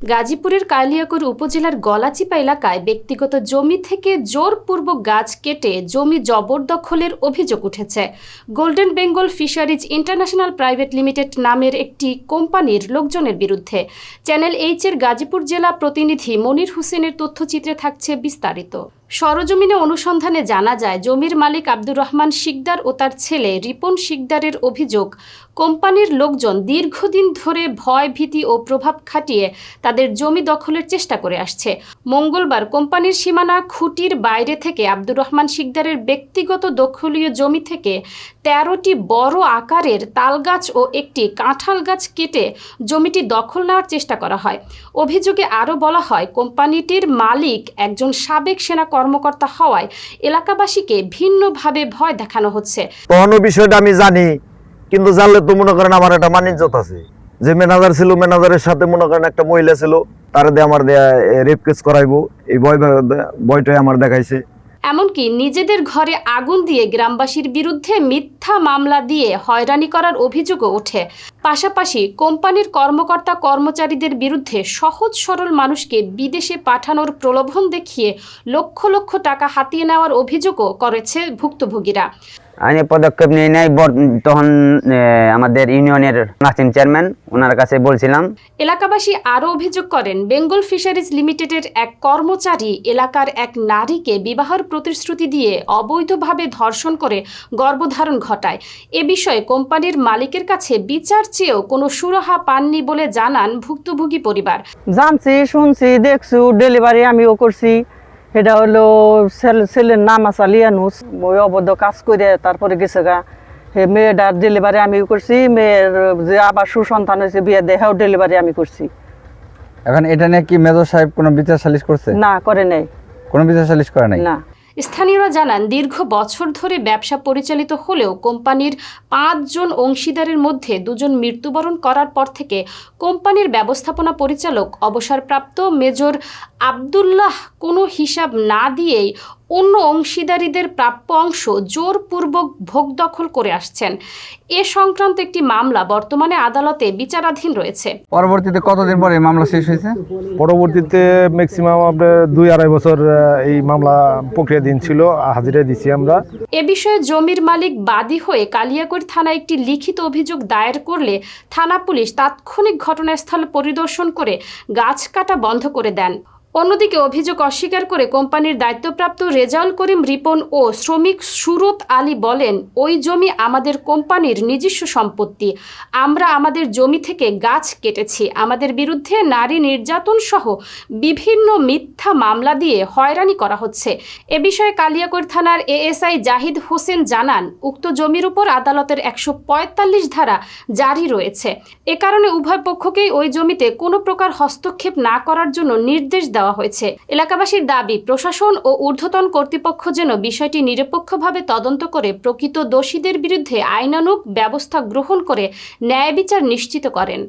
গাজীপুরের কালিয়াকৈর উপজেলার গলাচিপা এলাকায় ব্যক্তিগত জমি থেকে জোরপূর্বক গাছ কেটে জমি জবরদখলের অভিযোগ উঠেছে। Golden Bengal fisheries international private limited নামের একটি কোম্পানির লোকজনের বিরুদ্ধে। চ্যানেল এইচ এর গাজীপুর জেলা প্রতিনিধি মনির হোসেনের তথ্যচিত্রে থাকছে বিস্তারিত। সরজমিনে অনুসন্ধানে জানা যায়, জমির মালিক আব্দুর রহমান শিকদার ও তার ছেলে রিপন শিকদারের অভিযোগ, কোম্পানির লোকজন দীর্ঘদিন ধরে ভয়, ভীতি ও প্রভাব খাটিয়ে তাদের জমি দখলের চেষ্টা করে আসছে। মঙ্গলবার কোম্পানির সীমানা খুঁটির বাইরে থেকে আব্দুর রহমান শিকদারের ব্যক্তিগত দখলীয় জমি থেকে তেরোটি বড় আকারের তালগাছ ও একটি কাঁঠাল গাছ কেটে জমিটি দখল নেওয়ার চেষ্টা করা হয়। অভিযোগে আরও বলা হয়, কোম্পানিটির মালিক একজন সাবেক সেনা কর্মকর্তা হওয়ায় এলাকাবাসীকে ভিন্নভাবে ভয় দেখানো হচ্ছে। তখনও বিষয়টা আমি জানি, কিন্তু জানলে তো মনে করেন আমার একটা মানিজ্যত আছে। যে ম্যানেজার ছিল, ম্যানেজারের সাথে মনে করেন একটা মহিলা ছিল, তার দিয়ে আমার রেপ কেস করাইবো। এই বয় বয়টাই আমার দেখাইছে। এমনকি নিজেদের ঘরে আগুন দিয়ে গ্রামবাসীর বিরুদ্ধে মিথ্যা মামলা দিয়ে হয়রানি করার অভিযোগও ওঠে। পাশাপাশি কোম্পানির কর্মকর্তা কর্মচারীদের বিরুদ্ধে সহজ সরল মানুষকে বিদেশে পাঠানোর প্রলোভন দেখিয়ে লক্ষ লক্ষ টাকা হাতিয়ে নেওয়ার অভিযোগও করেছে ভুক্তভোগীরা। আইনি পদক্ষেপ নিয়ে নেয় তখন আমাদের ইউনিয়নের নাসিম চেয়ারম্যান ওনার কাছে বলছিলাম। এলাকাবাসী আরও অভিযোগ করেন বেঙ্গল ফিশারিজ লিমিটেডের এক কর্মচারী এলাকার এক নারীকে বিবাহের প্রতিশ্রুতি দিয়ে অবৈধভাবে ধর্ষণ করে গর্ভধারণ ঘটায়। এ বিষয়ে কোম্পানির মালিকের কাছে বিচার চেয়েও কোনো সুরাহা পাননি বলে জানান ভুক্তভোগী পরিবার। জানছি শুনছি দেখছি ডেলিভারি আমিও করছি। এটা হলো ছেলে- ছেলের নাম আছে লিয়ানুস ওই অবদ্ধ কাজ করে তারপরে গেছে গা হে মেয়েটার ডেলিভারি আমিও করছি মেয়ের যে আবার সুসন্তান হয়েছে বিয়ে দেহেও ডেলিভারি আমি করছি। এখন এটা নিয়ে কি মেজর সাহেব কোনো বিচার সালিশ করছে? না করে নেই। কোনো বিচার সালিশ করে নাই? না। স্থানীয়রা জানান দীর্ঘ বছর ধরে ব্যবসা পরিচালিত হলেও কোম্পানির পাঁচজন অংশীদারের মধ্যে দুজন মৃত্যুবরণ করার পর থেকে কোম্পানির ব্যবস্থাপনা পরিচালক অবসরপ্রাপ্ত মেজর আবদুল্লাহ কোনো হিসাব না দিয়েই অন্য অংশীদারীদের প্রাপ্য অংশ জোরপূর্বক ভোগ দখল করে আসছেন। এ সংক্রান্ত একটি মামলা বর্তমানে আদালতে বিচারাধীন রয়েছে। পরবর্তীতে কতদিন পরে এই মামলা শেষ হয়েছে? পরবর্তীতে ম্যাক্সিমাম আপনার দুই আড়াই বছর এই মামলা প্রক্রিয়া দিন ছিল হাজিরা দিছি আমরা। এ বিষয়ে জমির মালিক বাদী হয়ে কালিয়াকৈর থানায় একটি লিখিত অভিযোগ দায়ের করলে থানা পুলিশ তাৎক্ষণিক ঘটনাস্থল পরিদর্শন করে গাছ কাটা বন্ধ করে দেন। অন্যদিকে অভিযোগ অস্বীকার করে কোম্পানির দায়িত্বপ্রাপ্ত রেজাউল করিম রিপন ও শ্রমিক সুরত আলী বলেন, ওই জমি আমাদের কোম্পানির নিজস্ব সম্পত্তি। আমরা আমাদের জমি থেকে গাছ কেটেছি। আমাদের বিরুদ্ধে নারী নির্যাতন সহ বিভিন্ন মিথ্যা মামলা দিয়ে হয়রানি করা হচ্ছে। এ বিষয়ে কালিয়াকৈর থানার এএসআই জাহিদ হোসেন জানান, উক্ত জমির উপর আদালতের একশো পঁয়তাল্লিশ ধারা জারি রয়েছে। এ কারণে উভয় পক্ষকেই ওই জমিতে কোনো প্রকার হস্তক্ষেপ না করার জন্য নির্দেশ দেওয়া হয়েছে। এলাকাবাসীর দাবি, প্রশাসন ও ঊর্ধ্বতন কর্তৃপক্ষ যেন বিষয়টি নিরপেক্ষভাবে তদন্ত করে প্রকৃত দোষীদের বিরুদ্ধে আইনানুগ ব্যবস্থা গ্রহণ করে ন্যায় বিচার নিশ্চিত করেন।